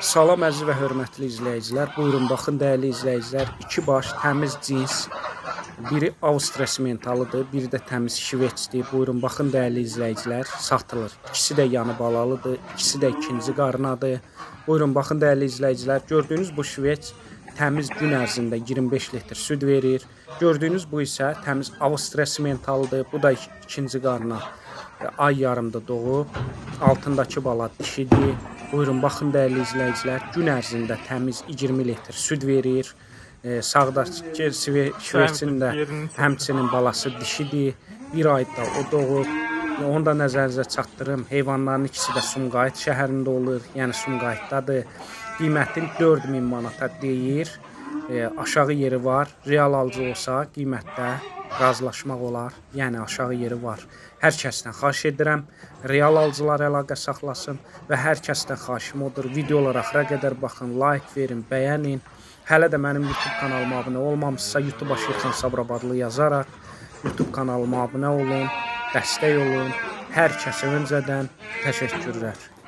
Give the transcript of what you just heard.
Salam əziz və hörmətli izləyicilər. Buyurun baxın dəyərli izləyicilər. İki baş təmiz cins. Biri Avstriya simentalıdır, biri də təmiz şvetsdir. Buyurun baxın dəyərli izləyicilər. Satılır. İkisi də yanı balalıdır, ikisi də ikinci qarnadır. Buyurun baxın dəyərli izləyicilər. Gördüyünüz bu şvets təmiz gün ərzində 25 litr süd verir. Gördüyünüz bu isə təmiz Avstriya simentalıdır. Bu da ik- ikinci qarna. Ay yarımda doğub. Altındakı bala dişidir. Buyurun baxın dəyərli izləyicilər. Gün ərzində təmiz 20 litr süd verir. E, sağdakı sve- şvetsin də həmçinin balası dişidir. Bir ayda o doğub. Onu da nəzərinizə çatdırım. Heyvanların ikisi də Sumqayıt şəhərində olur. Yəni Sumqayıtdadır. Qiymətin 4000 manata deyir. E, aşağı yeri var. Real alıcı olsa qiymətdə razılaşmaq olar. Yəni aşağı yeri var. Hər kəsdən xahiş edirəm, real alıcılar əlaqə saxlasın və hər kəsdən xahişim odur. Videolara axıra qədər baxın, like verin, bəyənin. Hələ də mənim YouTube kanalıma abunə olmamısınızsa YouTube-a Şirxan Sabrabadlı yazaraq YouTube kanalıma abunə olun, dəstək olun. Hər kəsə öncədən təşəkkürlər.